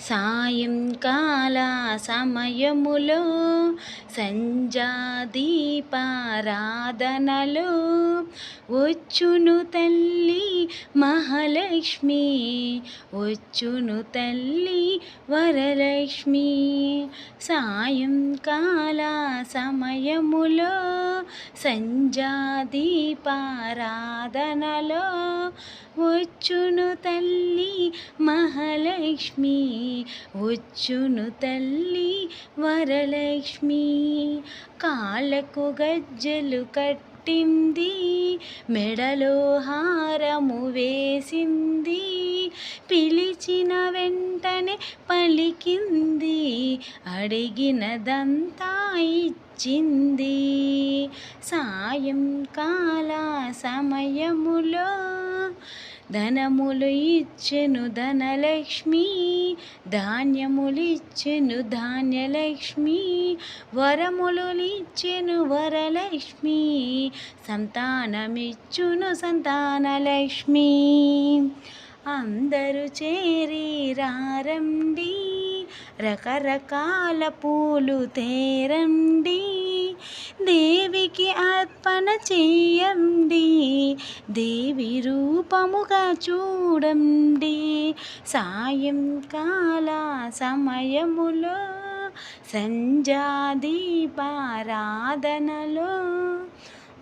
సాయంకాల సమయములో సంజాదీపారాధనలో వచ్చును తల్లి మహాలక్ష్మి వచ్చును తల్లి వరలక్ష్మి. సాయంకాల సమయములో సంజాదీపారాధనలో వచ్చును తల్లి మహాలక్ష్మి వచ్చును తల్లి వరలక్ష్మి. కాళ్ళకు గజ్జలు కట్టింది మెడలో హారము వేసింది. పిలిచిన వెంటనే పలికింది అడిగినదంతా ఇచ్చింది. సాయంకాల సమయములో ధనములు ఇచ్చెను ధనలక్ష్మి ధాన్యములు ఇచ్చెను ధాన్యలక్ష్మి వరములు ఇచ్చెను వరలక్ష్మి సంతానమిచ్చును సంతానలక్ష్మి. అందరూ చేరి రారండి రకరకాల పూలు తేరండి. దేవికి అర్పణ చేయండి. దేవి రూపముగా చూడండి. సాయంకాల సమయములో సంజాదీపారాధనలో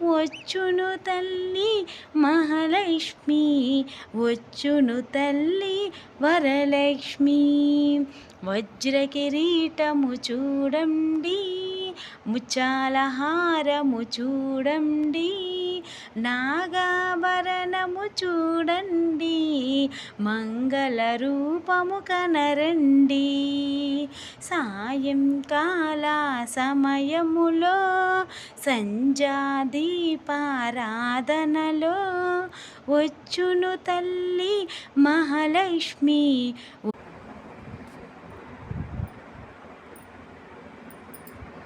వచ్చును తల్లి మహాలక్ష్మి వచ్చును తల్లి వరలక్ష్మి. వజ్ర కిరీటము చూడండి ముచ్చాల హారము చూడండి. నాగాభరణము చూడండి మంగళ రూపము కనరండి. సాయంకాల సమయములో సంజాదీపారాధనలో వచ్చును తల్లి మహాలక్ష్మి.